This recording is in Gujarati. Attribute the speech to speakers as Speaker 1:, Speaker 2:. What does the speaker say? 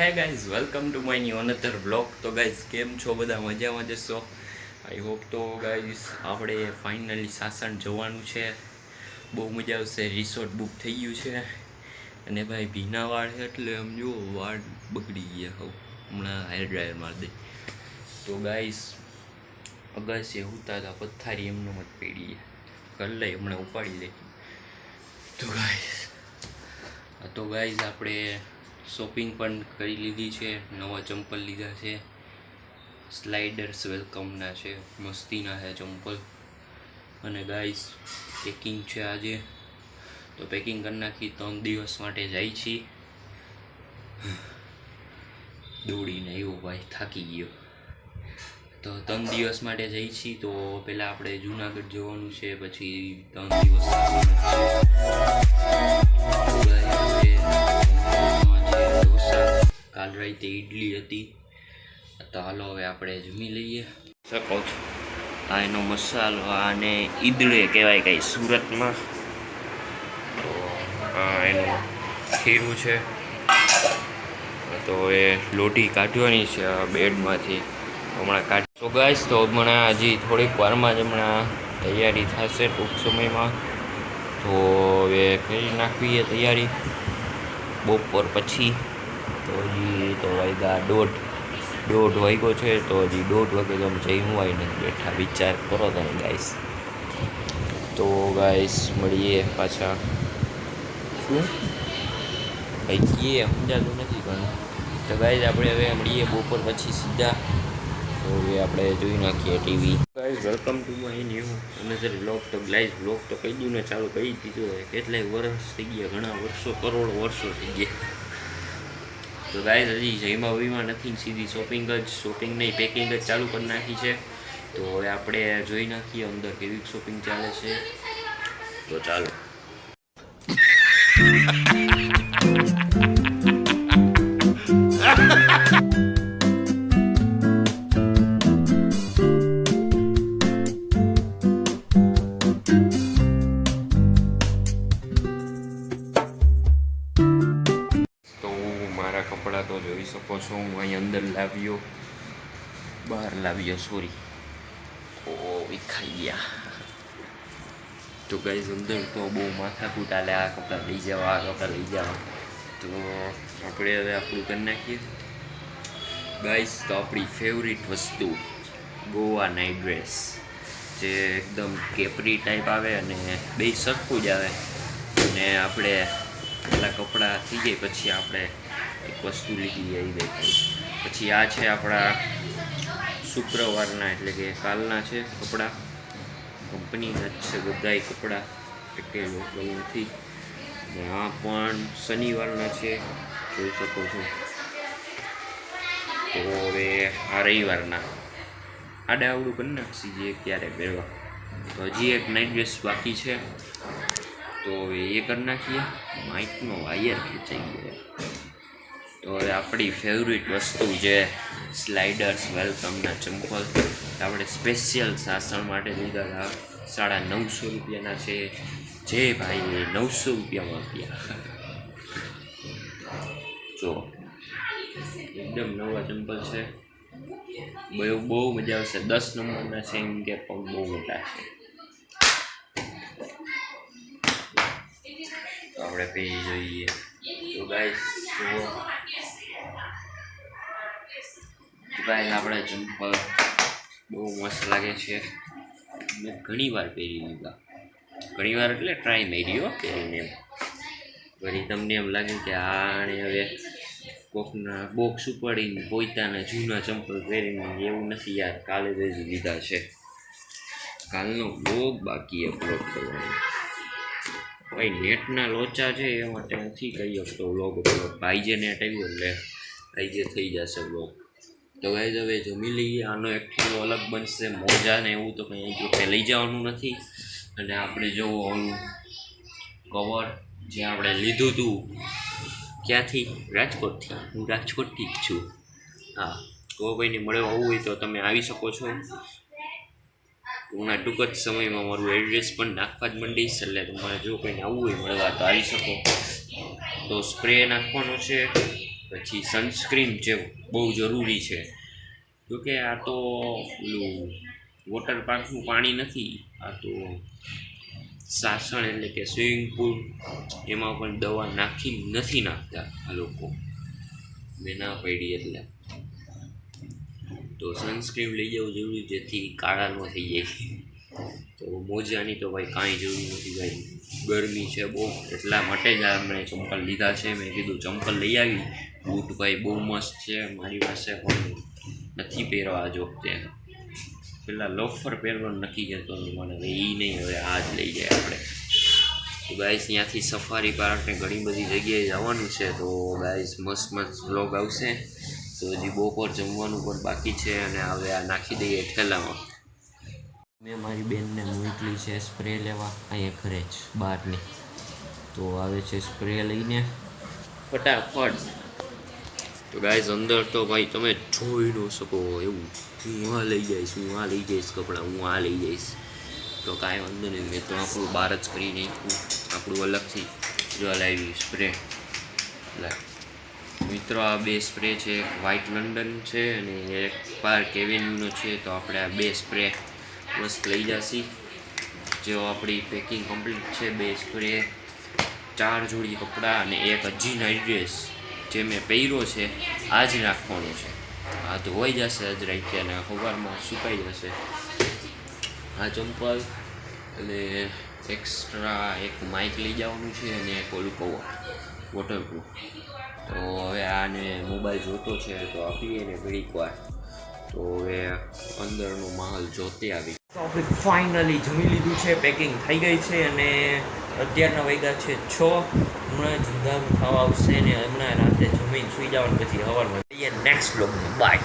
Speaker 1: Hey guys welcome to my new another blog તો ગાઈઝ કેમ છો? બધા મજામાં જશો આઈ હોપ તો ગાઈઝ આપણે ફાઇનલી સાસણ જવાનું છે. બહુ મજા આવશે. રિસોર્ટ બુક થઈ ગયું છે. અને ભાઈ ભીના વાળ એટલે આમ જુઓ વાળ બગડી ગયા હોવ હમણાં હેર ડ્રાયર મારી દે. તો ગાઈઝ અગાસી ઉતા હતા પથ્થારી એમનો મત પડી કર લઈ હમણાં ઉપાડી લે તો ગાઈઝ તો ગાઈઝ આપણે શોપિંગ પણ કરી લીધી છે, નવા ચંપલ લીધા છે. સ્લાઇડર્સ વેલકમના છે, મસ્તીના છે ચંપલ. અને ગાઈસ, પેકિંગ છે આજે. તો પેકિંગ કરી નાખી, ત્રણ દિવસ માટે જાય છીએ દોડીને આવ્યો ભાઈ, થાકી ગયો. તો ત્રણ દિવસ માટે જઈ છીએ તો પહેલાં આપણે જુનાગઢ જવાનું છે, પછી ત્રણ દિવસ કાલ રાતે ઈડલી હતી. તો હાલો હવે આપણે જમી લઈએ. શકો છો. આ એનો મસાલો, આને ઈદળે કહેવાય કંઈ સુરતમાં. તો આ એનું ખીરું છે. તો એ લોટી કાઢવાની છે બેડમાંથી. હમણાં કાઢ તો ગાઈશ તો હમણાં હજી થોડીક વારમાં જ હમણાં તૈયારી થશે ટૂંક સમયમાં. તો હવે કરી નાખવીએ તૈયારી. બપોર પછી તો હજી તો વાગ્યા દોઢ દોઢ વાગ્યો છે તો હજી દોઢ વાગે તો અમે જઈ ને બેઠા. વિચાર કરો તમે ગાઈસ તો ગાઈસ મળીએ પાછા. શું? ભાઈ કીએ, સમજાતું નથી પણ. તો ગાઈઝ આપણે હવે મળીએ બપોર પછી સીધા. તો હવે આપણે જોઈ નાખીએ TV guys welcome to my new another blog તો ગાઈઝ બ્લોગ તો કહી દઉં ને, ચાલુ કહી દીધું હોય કેટલાય વર્ષ થઈ ગયા, ઘણા વર્ષો, કરોડો વર્ષો થઈ ગયા. તો ગાઈઝ હજી જયમાં વીમાં નથી, સીધી શોપિંગ જ શોપિંગ નહીં પેકિંગ જ ચાલુ કરી નાખી છે. તો હવે આપણે જોઈ નાખીએ અંદર કેવી શોપિંગ ચાલે છે. તો ચાલો. શકો હું અહીં અંદર લાવ્યો. બહાર લાવ્યો સોરી ઓ વિખાઈ ગયા. તો ગાઈઝ અંદર તો બહુ માથાકૂટ આલે આ કપડાં લઈ જાઓ, આ કપડાં લઈ જાઓ. તો આપણે હવે આપણું કરી નાખીએ. ગાઈઝ તો આપણી ફેવરિટ વસ્તુ, ગોવા નાઇટ ડ્રેસ જે એકદમ કેપરી ટાઈપ આવે અને બે સરખું જ આવે. અને આપણે પહેલાં કપડાં થઈ જાય પછી આપણે વસ્તુ લીધી આવી દેખાય. પછી આ છે આપણા શુક્રવારના એટલે કે કાલના છે કપડાં. કંપનીના જ છે બધાય કપડાં. એટલે લોકલ નથી. અને આ પણ શનિવારના છે. જોઈ શકો છો. તો હવે આ રવિવારના. આડે આવડું કરી નાખશી જે ક્યારે પહેરવા? તો હજી એક નાઇટ ડ્રેસ બાકી છે. તો હવે એ કરી નાખીએ માઇકનો વાયર ખેંચાઈ ગયો. તો હવે આપણી ફેવરિટ વસ્તુ છે સ્લાઇડર્સ વેલકમના ચંપલ, આપણે સ્પેશિયલ સાસણ માટે લીધા હતા. સાડા નવસો રૂપિયાના છે. જે ભાઈ નવસો રૂપિયામાં આપ્યા. જો, એકદમ નવા ચંપલ છે. બહુ બહુ મજા આવશે. દસ નંબરના છે, એમ કે પગ બહુ મોટા છે. આપણે પહેરી જોઈએ. તો ગાઈસ જુઓ. ગાઈસ આપણે ચંપલ બહુ મસ્ત લાગે છે. મેં ઘણી વાર પહેરી લીધા. ઘણી વાર એટલે ટ્રાય મેર્યો પહેરીને એમ. તમને એમ લાગે કે આને હવે કોકના બોક્સ ઉપાડીને પોતાના જૂના ચંપલ પહેરીને એવું નથી યાર, કાલે જ લીધા છે. કાલનો બ્લોગ બાકી અપલોડ કરવાનો. ભાઈ, નેટના લોચા છે, એ માટે નથી કહી શકતો વ્લોગ અપલોડ ભાઈ જે નેટ આવ્યું એટલે ભાઈ જે થઈ જશે વ્લોગ તો ગાઈઝ હવે જમી લઈએ. આનો એકઠો અલગ બનશે, મોજા ને એવું તો કંઈ જોકે લઈ જવાનું નથી. અને આપણે જો ઓલું કવર જે આપણે લીધું હતું ક્યાંથી? રાજકોટથી. હું રાજકોટથી જ છું. હા. તો કોઈને મળ્યો આવવું હોય તો તમે આવી શકો છો. હમણાં ટૂંક જ સમયમાં મારું એડ્રેસ પણ નાખવા જ મંડીશ, એટલે તમારે જો કંઈ આવવું હોય મળવા તો આવી શકો. તો સ્પ્રે નાખવાનો છે, પછી સનસ્ક્રીન જે બહુ જરૂરી છે. જોકે આ તો પેલું વોટર પાર્કનું પાણી નથી, આ તો સાસણ એટલે કે સ્વિમિંગ પુલ એમાં પણ દવા નાખી નથી નાખતા આ લોકો. મેં ના પડી એટલે. તો સનસ્ક્રીન લઈ જવું જરૂરી, જેથી કાળા ન થઈ જાય. તો મોજાની તો ભાઈ કાંઈ જરૂર નથી ભાઈ. ગરમી છે બહુ, એટલા માટે જ આ મેં ચંપલ લીધા છે. મેં કીધું ચંપલ લઈ આવી. બૂટ ભાઈ બહુ મસ્ત છે. મારી પાસે પણ નથી પહેરવા આ વખતે પેલા લોફર પહેરવાનું નક્કી કરતો મને હવે એ નહીં, હવે આ જ લઈ જાય આપણે. તો ગાઈસ ત્યાંથી સફારી પાર્કને ઘણી બધી જગ્યાએ જવાનું છે. તો ગાઈસ મસ્ત મસ્ત વ્લોગ આવશે. તો હજી બપોર જમવાનું પણ બાકી છે અને હવે આ નાખી દઈએ ઠેલામાં. મેં મારી બેનને મોકલી છે સ્પ્રે લેવા અહીંયા ઘરે જ બહારની. તો આવે છે સ્પ્રે લઈને. ફટાફટ. તો ગાઈઝ અંદર તો ભાઈ તમે જોઈ ન શકો એવું હું આ લઈ જઈશ હું આ લઈ જઈશ કપડાં હું આ લઈ જઈશ. તો કાંઈ વાંધો નહીં મેં તો આપણું બહાર જ કરી નાખ્યું આપણું અલગથી જો લાવી સ્પ્રે. લે. મિત્રો, આ બે સ્પ્રે છે. એક વ્હાઇટ લંડન છે અને એક પાર્ક એવેન્યુનો છે. તો આપણે આ બે સ્પ્રે મસ્ત લઈ જશી. જેઓ આપણી પેકિંગ કમ્પ્લીટ છે, બે સ્પ્રે ચાર જોડી કપડાં અને એક હજી નાઇટ ડ્રેસ જે મેં પહેર્યો છે આ જ નાખવાનો છે. આ ધોવાઈ જશે આજ રાતે અને હવારમાં સુકાઈ જશે. આ ચંપલ અને એક્સ્ટ્રા એક માઇક લઈ જવાનું છે અને એક ઓલું કવર વોટરપ્રૂફ તો હવે આને મોબાઈલ જોતો છે તો આપીએ ને ઘડીક વાર. તો હવે અંદરનો માહોલ જોતે આવી તો આપણે ફાઇનલી જમી લીધું છે પેકિંગ થઈ ગઈ છે અને અત્યારના વાગ્યા છે છ. હમણાં જુદામ ખાવા આવશે ને હમણાં રાતે જમીન સુઈ જવાનું પછી સવારમાં નેક્સ્ટ બ્લોગમાં બાય